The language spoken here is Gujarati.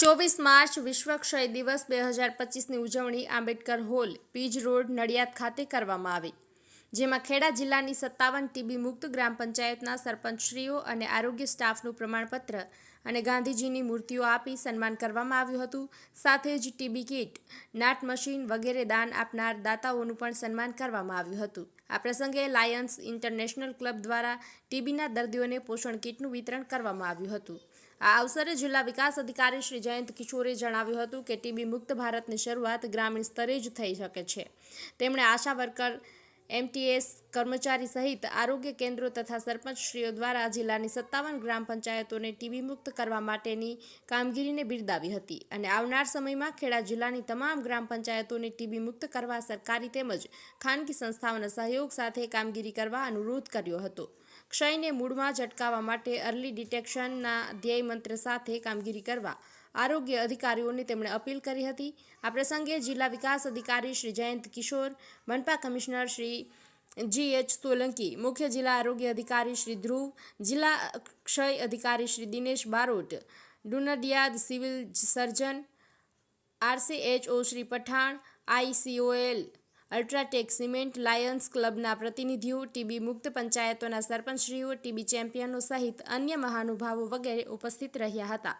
ચોવીસ માર્ચ વિશ્વ ક્ષય દિવસ બે હજાર પચીસની ઉજવણી આંબેડકર હોલ, પીજ રોડ, નડિયાદ ખાતે કરવામાં આવી. જેમાં ખેડા જિલ્લાની સત્તાવન ટીબી મુક્ત ગ્રામ પંચાયતના સરપંચશ્રીઓ અને આરોગ્ય સ્ટાફનું પ્રમાણપત્ર અને ગાંધીજીની મૂર્તિઓ આપી સન્માન કરવામાં આવ્યું હતું. સાથે જ ટીબી કીટ, નાટ મશીન વગેરે દાન આપનાર દાતાઓનું પણ સન્માન કરવામાં આવ્યું હતું. આ પ્રસંગે લાયન્સ ઇન્ટરનેશનલ ક્લબ દ્વારા ટીબીના દર્દીઓને પોષણ કીટનું વિતરણ કરવામાં આવ્યું હતું. આ અવસરે જિલ્લા વિકાસ અધિકારી શ્રી જયંત કિશોરે જણાવ્યું હતું કે ટીબી મુક્ત ભારતની શરૂઆત ગ્રામીણ સ્તરે જ થઈ શકે છે. તેમણે આશા વર્કર એમટીએસ કર્મચારી સહિત આરોગ્ય કેન્દ્રો તથા સરપંચશ્રીઓ દ્વારા જિલ્લાની સત્તાવન ગ્રામ પંચાયતોને ટીબી મુક્ત કરવા માટેની કામગીરીને બિરદાવી હતી અને આવનાર સમયમાં ખેડા જિલ્લાની તમામ ગ્રામ પંચાયતોને ટીબી મુક્ત કરવા સરકારી તેમજ ખાનગી સંસ્થાઓના સહયોગ સાથે કામગીરી કરવા અનુરોધ કર્યો હતો. ક્ષયને મૂળમાં જ અટકાવવા માટે અર્લી ડિટેક્શનના ધ્યેય મંત્ર સાથે કામગીરી કરવા આરોગ્ય અધિકારીઓને તેમણે અપીલ કરી હતી. આ પ્રસંગે જિલ્લા વિકાસ અધિકારી શ્રી જયંત કિશોર મનપા commissioner Shri G H Solanki, મુખ્ય જિલ્લા આરોગ્ય અધિકારી શ્રી ધ્રુવ, જિલ્લા ક્ષય અધિકારી Shri Dinesh Barot, ડુનડિયાદ civil surgeon RCHO Shri Pathan, ICOL, UltraTech cement Lions ક્લબના પ્રતિનિધિઓ, ટીબી મુક્ત પંચાયતોના સરપંચશ્રીઓ, ટીબી ચેમ્પિયનો સહિત અન્ય મહાનુભાવો વગેરે ઉપસ્થિત રહ્યા હતા.